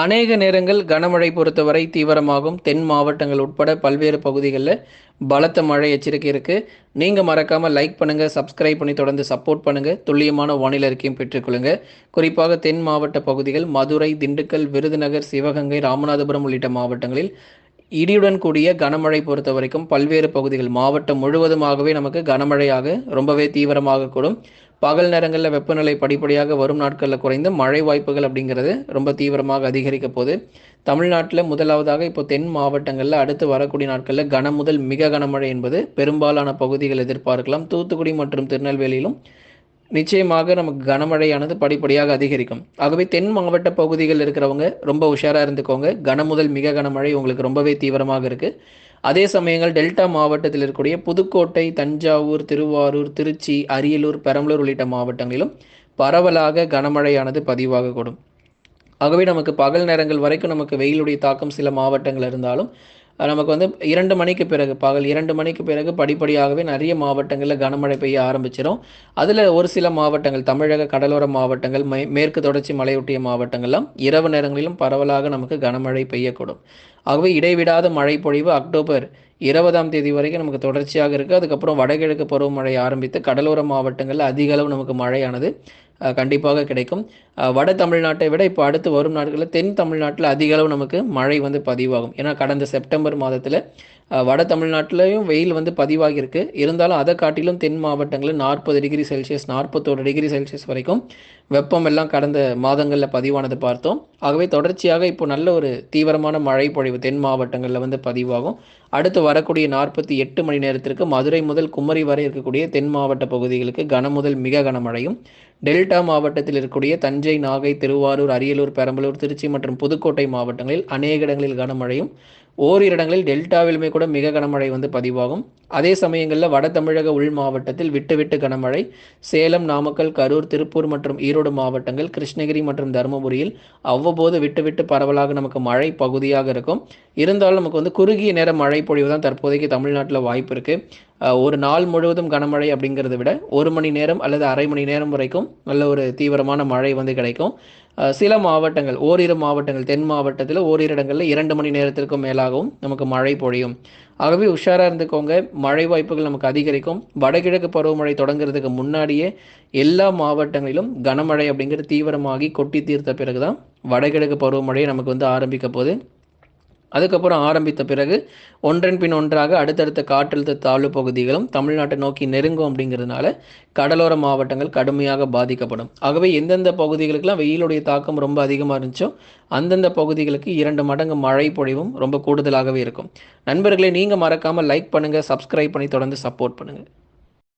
அநேக நேரங்கள் கனமழை பொறுத்தவரை தீவிரமாகும். தென் மாவட்டங்கள் உட்பட பல்வேறு பகுதிகளில் பலத்த மழை எச்சரிக்கை இருக்குது நீங்கள் மறக்காமல் லைக் பண்ணுங்கள் சப்ஸ்கிரைப் பண்ணி தொடர்ந்து சப்போர்ட் பண்ணுங்கள் துல்லியமான வானிலை அறிக்கையும் பெற்றுக்கொள்ளுங்கள் குறிப்பாக தென் மாவட்ட பகுதிகள் மதுரை திண்டுக்கல் விருதுநகர் சிவகங்கை ராமநாதபுரம் உள்ளிட்ட மாவட்டங்களில் இடியுடன் கூடிய கனமழை பொறுத்த வரைக்கும் பல்வேறு பகுதிகள் மாவட்டம் முழுவதுமாகவே நமக்கு கனமழையாக ரொம்பவே தீவிரமாக கூடும். பகல் நேரங்களில் வெப்பநிலை படிப்படியாக வரும் நாட்களில் குறைந்து மழை வாய்ப்புகள் அப்படிங்கிறது ரொம்ப தீவிரமாக அதிகரிக்க போகுது. தமிழ்நாட்டில் முதலாவதாக இப்போ தென் மாவட்டங்களில் அடுத்து வரக்கூடிய நாட்களில் கன முதல் மிக கனமழை என்பது பெரும்பாலான பகுதிகள் எதிர்பார்க்கலாம். தூத்துக்குடி மற்றும் திருநெல்வேலியிலும் நிச்சயமாக நமக்கு கனமழையானது படிப்படியாக அதிகரிக்கும். ஆகவே தென் மாவட்ட பகுதிகளில் இருக்கிறவங்க ரொம்ப உஷாராக இருந்துக்கோங்க. கன முதல் மிக கனமழை உங்களுக்கு ரொம்பவே தீவிரமாக இருக்குது அதே சமயங்கள் டெல்டா மாவட்டத்தில் இருக்கக்கூடிய புதுக்கோட்டை தஞ்சாவூர் திருவாரூர் திருச்சி அரியலூர் பெரம்பலூர் உள்ளிட்ட மாவட்டங்களிலும் பரவலாக கனமழையானது பதிவாகக்கூடும் ஆகவே நமக்கு பகல் நேரங்கள் வரைக்கும் நமக்கு வெயிலுடைய தாக்கம் சில மாவட்டங்கள் இருந்தாலும் நமக்கு வந்து இரண்டு மணிக்கு பிறகு பகல் இரண்டு மணிக்கு பிறகு படிப்படியாகவே நிறைய மாவட்டங்களில் கனமழை பெய்ய ஆரம்பிச்சிடும் அதில் ஒரு சில மாவட்டங்கள் தமிழக கடலோர மாவட்டங்கள் மே மேற்கு தொடர்ச்சி மலையொட்டிய மாவட்டங்கள்லாம் இரவு நேரங்களிலும் பரவலாக நமக்கு கனமழை பெய்யக்கூடும். ஆகவே இடைவிடாத மழை பொழிவு அக்டோபர் இருபதாம் தேதி வரைக்கும் நமக்கு தொடர்ச்சியாக இருக்குது அதுக்கப்புறம் வடகிழக்கு பருவமழை ஆரம்பித்து கடலோர மாவட்டங்களில் அதிக அளவு நமக்கு மழையானது கண்டிப்பாக கிடைக்கும். வட தமிழ்நாட்டை விட இப்போ அடுத்து வரும் நாட்களில் தென் தமிழ்நாட்டில் அதிக அளவு நமக்கு மழை வந்து பதிவாகும். ஏன்னா கடந்த செப்டம்பர் மாதத்தில் வட தமிழ்நாட்டிலையும் வெயில் வந்து பதிவாகியிருக்கு. இருந்தாலும் அதை காட்டிலும் தென் மாவட்டங்களில் நாற்பது டிகிரி செல்சியஸ் நாற்பத்தோரு டிகிரி செல்சியஸ் வரைக்கும் வெப்பம் எல்லாம் கடந்த மாதங்களில் பதிவானது பார்த்தோம். ஆகவே தொடர்ச்சியாக இப்போ நல்ல ஒரு தீவிரமான மழை பொழிவு தென் மாவட்டங்களில் வந்து பதிவாகும். அடுத்து வரக்கூடிய நாற்பத்தி எட்டு மணி நேரத்திற்கு மதுரை முதல் குமரி வரை இருக்கக்கூடிய தென் மாவட்ட பகுதிகளுக்கு கனமுதல் மிக கனமழையும் டெல்டா மாவட்டத்தில் இருக்கக்கூடிய தஞ்சை நாகை திருவாரூர் அரியலூர் பெரம்பலூர் திருச்சி மற்றும் புதுக்கோட்டை மாவட்டங்களில் அநேக இடங்களில் கனமழையும் ஓரிரு இடங்களில் டெல்டாவிலுமே கூட மிக கனமழை வந்து பதிவாகும். அதே சமயங்களில் வட தமிழக உள் மாவட்டத்தில் விட்டு விட்டு கனமழை. சேலம் நாமக்கல் கரூர் திருப்பூர் மற்றும் ஈரோடு மாவட்டங்கள் கிருஷ்ணகிரி மற்றும் தருமபுரியில் அவ்வப்போது விட்டு விட்டு பரவலாக நமக்கு மழை பகுதியாக இருக்கும். இருந்தாலும் நமக்கு வந்து குறுகிய நேர மழை பொழிவு தான் தற்போதைக்கு தமிழ்நாட்டில் வாய்ப்பு இருக்குது ஒரு நாள் முழுவதும் கனமழை அப்படிங்கிறத விட ஒரு மணி நேரம் அல்லது அரை மணி நேரம் வரைக்கும் நல்ல ஒரு தீவிரமான மழை வந்து கிடைக்கும். சில மாவட்டங்கள் ஓரிரு மாவட்டங்கள் தென் மாவட்டத்தில் ஓரிரு இடங்களில் இரண்டு மணி நேரத்திற்கும் மேலாகவும் நமக்கு மழை பொழியும். ஆகவே உஷாராக இருந்துக்கோங்க. மழை வாய்ப்புகள் நமக்கு அதிகரிக்கும். வடகிழக்கு பருவமழை தொடங்குறதுக்கு முன்னாடியே எல்லா மாவட்டங்களிலும் கனமழை அப்படிங்கிறது தீவிரமாகி கொட்டி தீர்த்த பிறகு தான் வடகிழக்கு பருவமழை நமக்கு வந்து ஆரம்பிக்க போகுது. அதுக்கப்புறம் ஆரம்பித்த பிறகு ஒன்றன் பின் ஒன்றாக அடுத்தடுத்த காற்றழுத்த தாழ்வு பகுதிகளும் தமிழ்நாட்டை நோக்கி நெருங்கும் அப்படிங்கிறதுனால கடலோர மாவட்டங்கள் கடுமையாக பாதிக்கப்படும். ஆகவே எந்தெந்த பகுதிகளுக்கெல்லாம் வெயிலுடைய தாக்கம் ரொம்ப அதிகமாக இருந்துச்சோ அந்தந்த பகுதிகளுக்கு இரண்டு மடங்கு மழை பொழிவும் ரொம்ப கூடுதலாகவே இருக்கும். நண்பர்களே நீங்கள் மறக்காமல் லைக் பண்ணுங்கள் சப்ஸ்கிரைப் பண்ணி தொடர்ந்து சப்போர்ட் பண்ணுங்கள்